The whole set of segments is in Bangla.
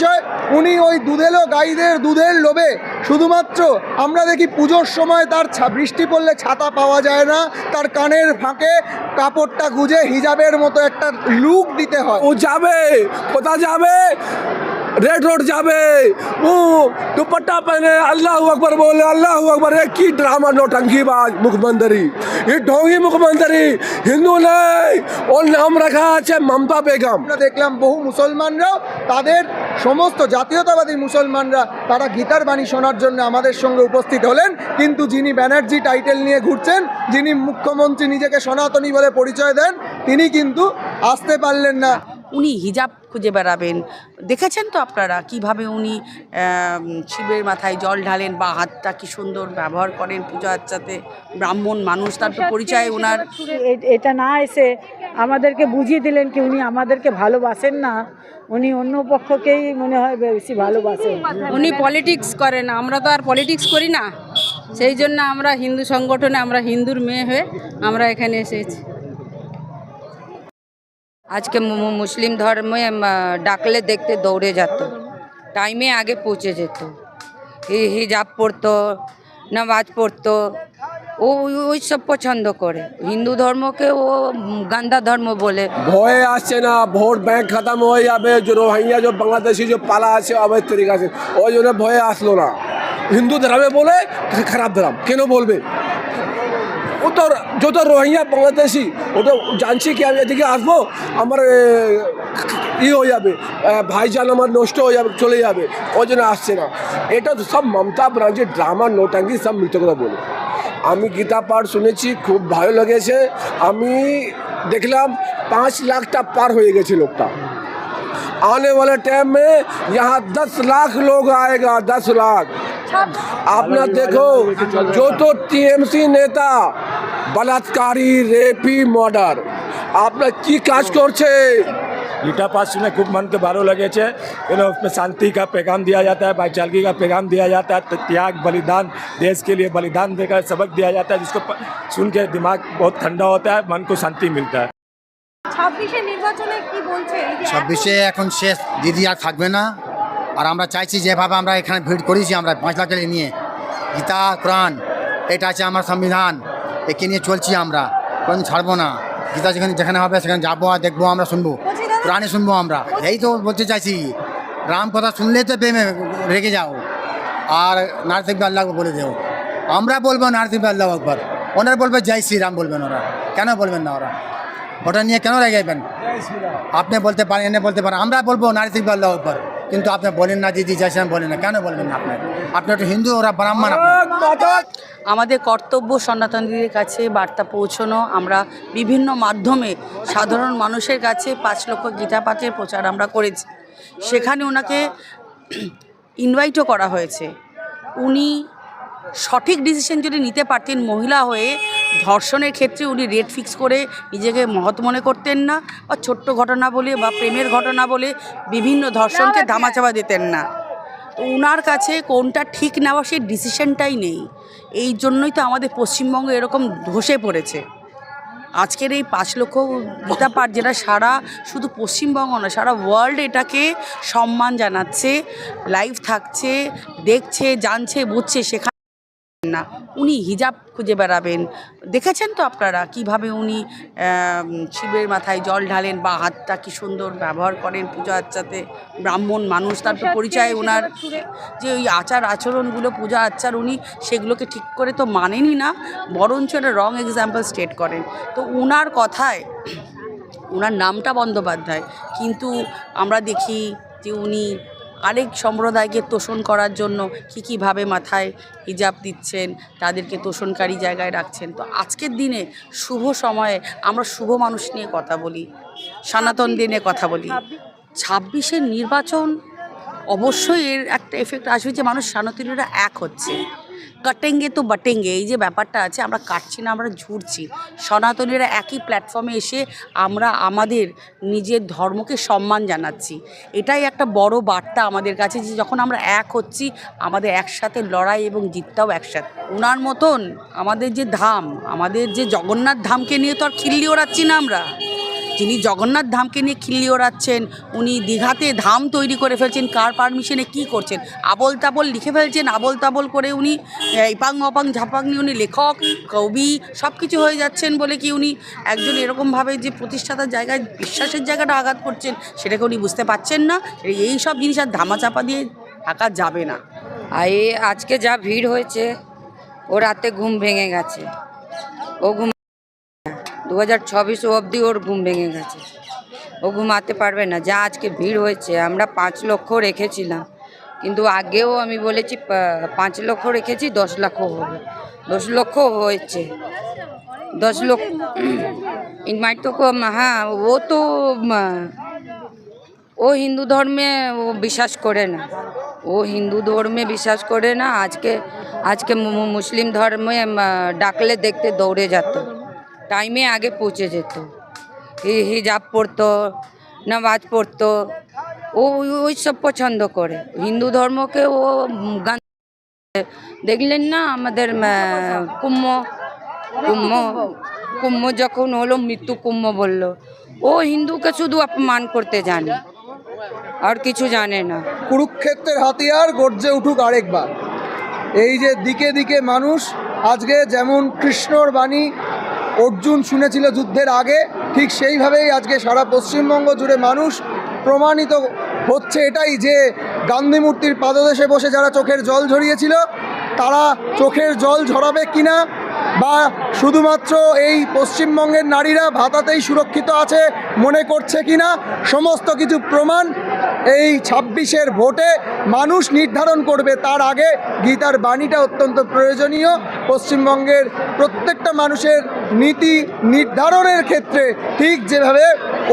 বিষয় উনি ওই দুধেলো গাইদের দুধের লোভে। শুধুমাত্র আমরা দেখি পুজোর সময় তার বৃষ্টি পড়লে ছাতা পাওয়া যায় না, তার কানের ফাঁকে কাপড়টা গুজে হিজাবের মতো একটা লুক দিতে হয়। ও যাবে! কোথা যাবে? রেড রোড যাবে। ও দুপাট্টা পহনে আল্লাহ আকবর বলে, আল্লাহ আকবর। এ কি ড্রামা নোটঙ্কিবাজ মুখমন্ত্রী এ ঢঙ্গি মুখমন্ত্রী হিন্দু নেই। ওর নাম রাখা আছে মমতা বেগম। দেখলাম বহু মুসলমানরা, তাদের সমস্ত জাতীয়তাবাদী মুসলমানরা, তারা গীতার বাণী শোনার জন্য আমাদের সঙ্গে উপস্থিত হলেন। কিন্তু যিনি ব্যানার্জি টাইটেল নিয়ে ঘুরছেন, যিনি মুখ্যমন্ত্রী নিজেকে সনাতনী বলে পরিচয় দেন, তিনি কিন্তু আসতে পারলেন না। উনি হিজাব খুঁজে বেড়াবেন। দেখেছেন তো আপনারা কীভাবে উনি শিবের মাথায় জল ঢালেন বা হাতটা কি সুন্দর ব্যবহার করেন পূজা আচ্চাতে ব্রাহ্মণ মানুষ তার তো পরিচয় ওনার এটা না এসে আমাদেরকে বুঝিয়ে দিলেন কি উনি আমাদেরকে ভালোবাসেন না। উনি অন্য পক্ষকেই মনে হয় বেশি ভালোবাসেন। উনি পলিটিক্স করেন আমরা তো আর পলিটিক্স করি না। সেই জন্য আমরা হিন্দু সংগঠনে আমরা হিন্দুর মেয়ে হয়ে আমরা এখানে এসেছি। আজকে মুসলিম ধর্মে ডাকলে দেখতে দৌড়ে যেত। টাইমে আগে পৌঁছে যেত। হিজাব পড়তো, নামাজ পড়তো। ও, ওই- সব পছন্দ করে। হিন্দু ধর্মকে ও, গান্দা ধর্ম বলে। ভয়ে আসছে না, ভোট ব্যাংক খতম হয়ে যাবে, যে রোহিঙ্গা, যে বাংলাদেশি, যে পালা আছে, অবৈধ তরিকা আছে। ওই জন্য ভয়ে আসলো না। হিন্দু ধর্মে বলে, খারাপ ধর্ম। কেন বলবে? তো যত রোহিঙ্গা বাংলাদেশি ও তো জানছি কি আমি এদিকে আসবো আমার এ, ই হয়ে যাবে আহ, ভাইজান আমার নষ্ট হয়ে যাবে চলে যাবে ওই জন্য আসছে না এটা তো সব মমতা ব্রাঞ্চের ড্রামা নোটাঙ্গি সব মিথ্যে কথা বলে আমি গীতা পাঠ শুনেছি খুব ভালো লেগেছে আমি দেখলাম পাঁচ লাখটা পার হয়ে গেছে লোকটা आने वाले टाइम में यहाँ दस लाख लोग आएगा दस लाख आपने देखो जो तो टीएमसी नेता बलात्कारी रेपी মর্ডার আপনার কি কাজ করছে गीता पाठ सुने खूब मन के भारो लगे छे यू नो उसमें शांति का पैगाम दिया जाता है भाईचारगी का पैगाम दिया जाता है त्याग बलिदान देश के लिए बलिदान देकर सबक दिया जाता है जिसको प- सुन के दिमाग बहुत ठंडा होता है मन को शांति मिलता है ছাব্বিশে নির্বাচনে কি বলছে এই যে এত- ছাব্বিশে এখন শেষ দিদি আর থাকবে না আর আমরা চাইছি যেভাবে আমরা এখানে ভিড় করেছি আমরা পাঁচ লাখ টাকা নিয়ে গীতা কোরআন এটা আছে আমার সংবিধান একে নিয়ে চলছি আমরা। কোনো ছাড়বো না। গীতা যেখানে যেখানে হবে, সেখানে যাব আর দেখব আমরা, শুনব। কোরআনে শুনব আমরা। এই তো বলতে চাইছি, রাম কথা শুনলেই তো প্রেমে রেগে যাও। আর নারসিংহ আল্লাহ বলে দেও। আমরা বলব নারসিংহ আল্লাহ একবার ওনারা বলবে, জয় শ্রীরাম বলবেন ওরা। কেন বলবেন না ওরা? ওটা নিয়ে কেন রেগেবেন আপনি বলতে পারেন, এনে বলতে পারেন। আমরা বলব নারী থেকে আল্লাহ একবার কিন্তু আপনি বলেন না দিদি যাইছেন বলেন না। কেন বলবেন না আপনি আপনি একটু হিন্দু ওরা ব্রাহ্মণ আমাদের কর্তব্য সনাতনীদের কাছে বার্তা পৌঁছানো। আমরা বিভিন্ন মাধ্যমে সাধারণ মানুষের কাছে পাঁচ লক্ষ গীতা পাঠের প্রচার আমরা করেছি। সেখানে ওনাকে ইনভাইটও করা হয়েছে। উনি সঠিক ডিসিশন যদি নিতে পারতেন মহিলা হয়ে ধর্ষণের ক্ষেত্রে উনি রেট ফিক্স করে নিজেকে মহৎ মনে করতেন না বা ছোট্ট ঘটনা বলে বা প্রেমের ঘটনা বলে বিভিন্ন ধর্ষণকে ধামাচাপা দিতেন না। ওনার কাছে কোনটা ঠিক নেওয়া সেই ডিসিশনটাই নেই। এই জন্যই তো আমাদের পশ্চিমবঙ্গ এরকম ধসে পড়েছে। আজকের এই পাঁচ লক্ষ গীতা পাঠ যেটা সারা শুধু পশ্চিমবঙ্গ না সারা ওয়ার্ল্ড এটাকে সম্মান জানাচ্ছে লাইভ থাকছে দেখছে জানছে বুঝছে সেখানে না উনি হিজাব খুঁজে বেড়াবেন। দেখেছেন তো আপনারা কীভাবে উনি শিবের মাথায় জল ঢালেন বা হাতটা কি সুন্দর ব্যবহার করেন পূজা আচ্চাতে ব্রাহ্মণ মানুষ তার তো পরিচয় ওনার। যে ওই আচার আচরণগুলো পূজা আচার উনি সেগুলোকে ঠিক করে তো মানেনই না বরঞ্চ একটা রং এক্সাম্পল স্টেট করেন। তো ওনার কথায় ওনার নামটা বন্দ্যোপাধ্যায়। কিন্তু আমরা দেখি যে উনি আরেক সম্প্রদায়কে তোষণ করার জন্য কী কীভাবে মাথায় হিজাব দিচ্ছেন, তাদেরকে তোষণকারী জায়গায় রাখছেন। তো আজকের দিনে শুভ সময়ে আমরা শুভ মানুষ নিয়ে কথা বলি, সনাতন দিনে কথা বলি। ছাব্বিশের নির্বাচন অবশ্যই এর একটা এফেক্ট আসবে যে মানুষ সনাতনীরা এক হচ্ছে। কাটেঙ্গে তো বাটেঙ্গে, এই যে ব্যাপারটা আছে, আমরা কাটছি না, আমরা ঝুড়ছি। সনাতনীরা একই প্ল্যাটফর্মে এসে আমরা আমাদের নিজের ধর্মকে সম্মান জানাচ্ছি। এটাই একটা বড় বার্তা আমাদের কাছে যে যখন আমরা এক হচ্ছি, আমাদের একসাথে লড়াই এবং জিতটাও একসাথে। ওনার মতন আমাদের যে ধাম, আমাদের যে জগন্নাথ ধামকে নিয়ে তো আর খিল্লি ওড়াচ্ছি না আমরা। যিনি জগন্নাথ ধামকে নিয়ে খিল্লি ওড়াচ্ছেন, উনি দীঘাতে ধাম তৈরি করে ফেলছেন, কার পারমিশনে কি করছেন? আবল তাবল লিখে ফেলছেন আবল তাবল করে উনি ইপাং অপাং ঝাপাং নিয়ে উনি লেখক, কবি সব কিছু হয়ে যাচ্ছেন বলে কি উনি একজন এরকমভাবে যে প্রতিষ্ঠাতার জায়গায় বিশ্বাসের জায়গাটা আঘাত করছেন, সেটাকে উনি বুঝতে পারছেন না। এই সব জিনিস আর ধামাচাপা দিয়ে থাকা যাবে না। আর আজকে যা ভিড় হয়েছে, ও রাতে ঘুম ভেঙে গেছে। ও ঘুম দু হাজার ছবিশ অবধি ওর ঘুম ভেঙে গেছে। ও ঘুমাতে পারবে না। যা আজকে ভিড় হয়েছে, আমরা পাঁচ লক্ষ রেখেছিলাম। কিন্তু আগেও আমি বলেছি পাঁচ লক্ষ রেখেছি, দশ লক্ষ হবে। দশ লক্ষ হয়েছে। দশ লক্ষ ইনভাইট তো হ্যাঁ ও তো ও হিন্দু ধর্মে ও বিশ্বাস করে না। ও হিন্দু ধর্মে বিশ্বাস করে না। আজকে আজকে মুসলিম ধর্মে ডাকলে দেখতে দৌড়ে যেত। টাইমে আগে পৌঁছে যেত। হিজাব পরতো নামাজ পড়তো, ও, ওই- সব পছন্দ করে। হিন্দু ধর্মকে ও গান দেখলেন না আমাদের কুম্ভ? কুম্ভ? কুম্ভ যখন হলো, মৃত্যু কুম্ভ বলল। ও হিন্দুকে শুধু অপমান করতে জানে, আর কিছু জানে না। কুরুক্ষেত্রের হাতিয়ার গর্জে উঠুক আরেকবার। এই যে দিকে দিকে মানুষ, আজকে যেমন কৃষ্ণর বাণী অর্জুন শুনেছিল যুদ্ধের আগে, ঠিক সেইভাবেই আজকে সারা পশ্চিমবঙ্গ জুড়ে মানুষ প্রমাণিত হচ্ছে এটাই যে গান্ধী মূর্তির পাদদেশে বসে যারা চোখের জল ঝরিয়েছিল, তারা চোখের জল ঝরাবে কিনা বা শুধুমাত্র এই পশ্চিমবঙ্গের নারীরা ভাতাতেই সুরক্ষিত আছে মনে করছে কিনা, সমস্ত কিছু প্রমাণ এই ছাব্বিশের ভোটে মানুষ নির্ধারণ করবে। তার আগে গীতার বাণীটা অত্যন্ত প্রয়োজনীয়। পশ্চিমবঙ্গের প্রত্যেকটা মানুষের নীতি নির্ধারণের ক্ষেত্রে ঠিক যেভাবে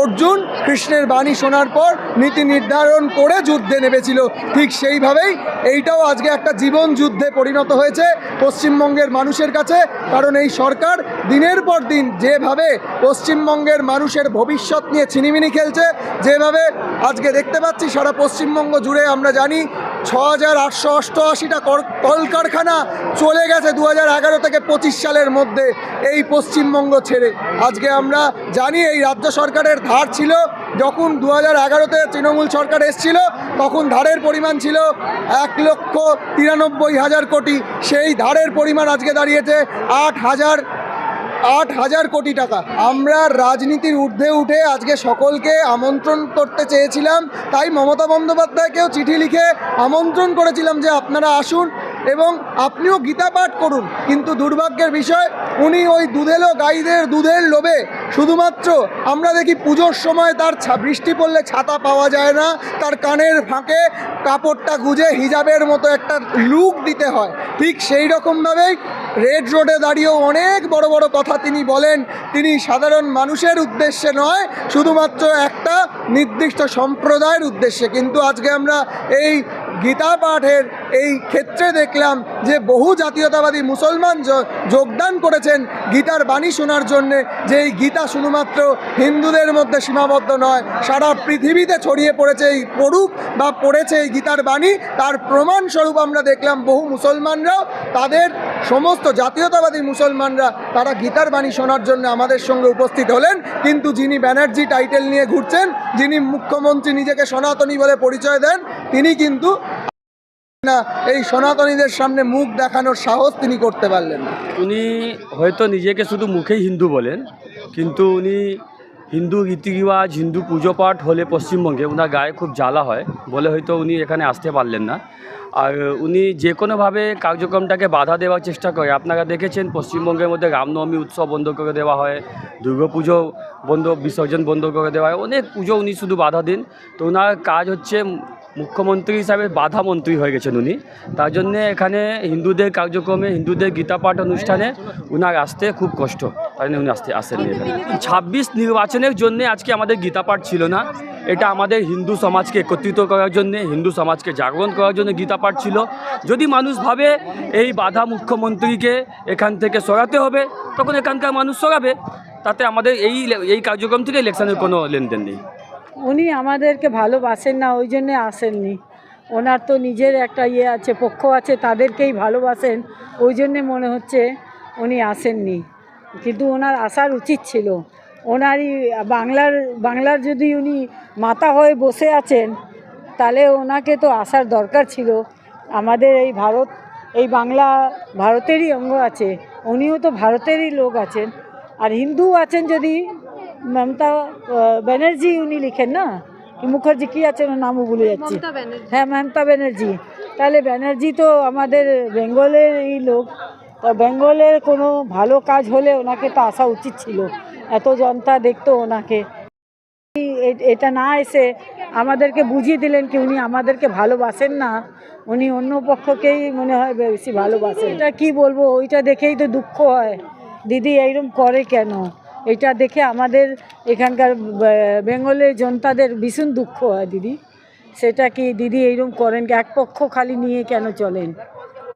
অর্জুন কৃষ্ণের বাণী শোনার পর নীতি নির্ধারণ করে যুদ্ধে নেমেছিল। ঠিক সেইভাবেই এইটাও আজকে একটা জীবন যুদ্ধে পরিণত হয়েছে পশ্চিমবঙ্গের মানুষের কাছে। কারণ এই সরকার দিনের পর দিন যেভাবে পশ্চিমবঙ্গের মানুষের ভবিষ্যৎ নিয়ে ছিনিমিনি খেলছে, যেভাবে আজকে দেখতে পাচ্ছি সারা পশ্চিমবঙ্গ জুড়ে আমরা জানি ছ হাজার আটশো অষ্টআশিটা কলকারখানা চলে গেছে দু হাজার এগারো থেকে পঁচিশ সালের মধ্যে এই পশ্চিমবঙ্গ ছেড়ে। আজকে আমরা জানি এই রাজ্য সরকারের ধার ছিল, যখন দু হাজার এগারোতে তৃণমূল সরকার এসছিল, তখন ধারের পরিমাণ ছিল এক লক্ষ তিরানব্বই হাজার কোটি। সেই ধারের পরিমাণ আজকে দাঁড়িয়েছে আট হাজার আট হাজার কোটি টাকা। আমরা রাজনীতির ঊর্ধ্বে উঠে আজকে সকলকে আমন্ত্রণ করতে চেয়েছিলাম, তাই মমতা বন্দ্যোপাধ্যায়কেও চিঠি লিখে আমন্ত্রণ করেছিলাম যে আপনারা আসুন এবং আপনিও গীতা পাঠ করুন। কিন্তু দুর্ভাগ্যের বিষয়, উনি ওই দুধেলো গাইদের দুধের লোভে শুধুমাত্র আমরা দেখি পুজোর সময় তার বৃষ্টি পড়লে ছাতা পাওয়া যায় না, তার কানের ফাঁকে কাপড়টা গুজে হিজাবের মতো একটা লুক দিতে হয়। ঠিক সেই রকমভাবেই রেড রোডে দাঁড়িয়েও অনেক বড় বড় কথা তিনি বলেন। তিনি সাধারণ মানুষের উদ্দেশ্যে নয়, শুধুমাত্র একটা নির্দিষ্ট সম্প্রদায়ের উদ্দেশ্যে। কিন্তু আজকে আমরা এই গীতা পাঠের এই ক্ষেত্রে দেখলাম যে বহু জাতীয়তাবাদী মুসলমান যোগদান করেছেন গীতার বাণী শোনার জন্যে, যে এই গীতা শুধুমাত্র হিন্দুদের মধ্যে সীমাবদ্ধ নয়, সারা পৃথিবীতে ছড়িয়ে পড়েছে এই পড়ুক বা পড়েছে এই গীতার বাণী, তার প্রমাণস্বরূপ আমরা দেখলাম বহু মুসলমানরাও, তাদের সমস্ত জাতীয়তাবাদী মুসলমানরা, তারা গীতার বাণী শোনার জন্য আমাদের সঙ্গে উপস্থিত হলেন। কিন্তু যিনি ব্যানার্জি টাইটেল নিয়ে ঘুরছেন, যিনি মুখ্যমন্ত্রী নিজেকে সনাতনী বলে পরিচয় দেন তিনি কিন্তু না, এই সনাতনীদের সামনে মুখ দেখানোর সাহস তিনি করতে পারলেন উনি হয়তো নিজেকে শুধু মুখেই হিন্দু বলেন, কিন্তু উনি হিন্দু রীতিরিওয়াজ, হিন্দু পুজো পাঠ হলে পশ্চিমবঙ্গে ওনার গায়ে খুব জ্বালা হয় বলে হয়তো উনি এখানে আসতে পারলেন না। আর উনি যে কোনোভাবে কার্যক্রমটাকে বাধা দেওয়ার চেষ্টা করে, আপনারা দেখেছেন পশ্চিমবঙ্গের মধ্যে রামনবমী উৎসব বন্ধ করে দেওয়া হয়, দুর্গাপুজো বন্ধ, বিসর্জন বন্ধ করে দেওয়া হয়, অনেক পুজো উনি শুধু বাধা দিন। তো ওনার কাজ হচ্ছে মুখ্যমন্ত্রী হিসাবে বাধা মন্ত্রী হয়ে গেছেন উনি। তার জন্যে এখানে হিন্দুদের কার্যক্রমে, হিন্দুদের গীতা পাঠ অনুষ্ঠানে উনার আসতে খুব কষ্ট। তাই উনি আসতে আসেননি এখানে। ছাব্বিশ নির্বাচনের জন্য আজকে আমাদের গীতা পাঠ ছিল না। এটা আমাদের হিন্দু সমাজকে একত্রিত করার জন্য, হিন্দু সমাজকে জাগরণ করার জন্য গীতা পাঠ ছিল। যদি মানুষ ভাবে এই বাধা মুখ্যমন্ত্রীকে এখান থেকে সরাতে হবে, তখন এখানকার মানুষ সরাবে। তাতে আমাদের এই এই কার্যক্রম থেকে ইলেকশনের কোনো লেনদেন নেই। উনি আমাদেরকে ভালোবাসেন না, ওই জন্যে আসেননি। ওনার তো নিজের একটা ইয়ে আছে, পক্ষ আছে, তাদেরকেই ভালোবাসেন, ওই জন্যে মনে হচ্ছে উনি আসেননি। কিন্তু ওনার আসার উচিত ছিল। ওনারই বাংলার বাংলার যদি উনি মাতা হয়ে বসে আছেন, তাহলে ওনাকে তো আসার দরকার ছিল। আমাদের এই ভারত, এই বাংলা ভারতেরই অঙ্গ আছে। উনিও তো ভারতেরই লোক আছেন। আর হিন্দু আছেন যদি মমতা ব্যানার্জি উনি লিখেন না? কি মুখার্জি কী আছেন নামও ভুলে যাচ্ছি। হ্যাঁ মমতা ব্যানার্জি। তাহলে ব্যানার্জি তো আমাদের বেঙ্গলের এই লোক। তা বেঙ্গলের কোনো ভালো কাজ হলে ওনাকে তো আসা উচিত ছিল। এত জনতা দেখতো ওনাকে। এটা না এসে আমাদেরকে বুঝিয়ে দিলেন কি উনি আমাদেরকে ভালোবাসেন না। উনি অন্য পক্ষকেই মনে হয় বেশি ভালোবাসেন। এটা কি বলব? ওইটা দেখেই তো দুঃখ হয়। দিদি এইরকম করে কেন? এটা দেখে আমাদের এখানকার বেঙ্গলের জনতাদের ভীষণ দুঃখ হয় দিদি। সেটা কি দিদি এইরকম করেন এক পক্ষ খালি নিয়ে কেন চলেন?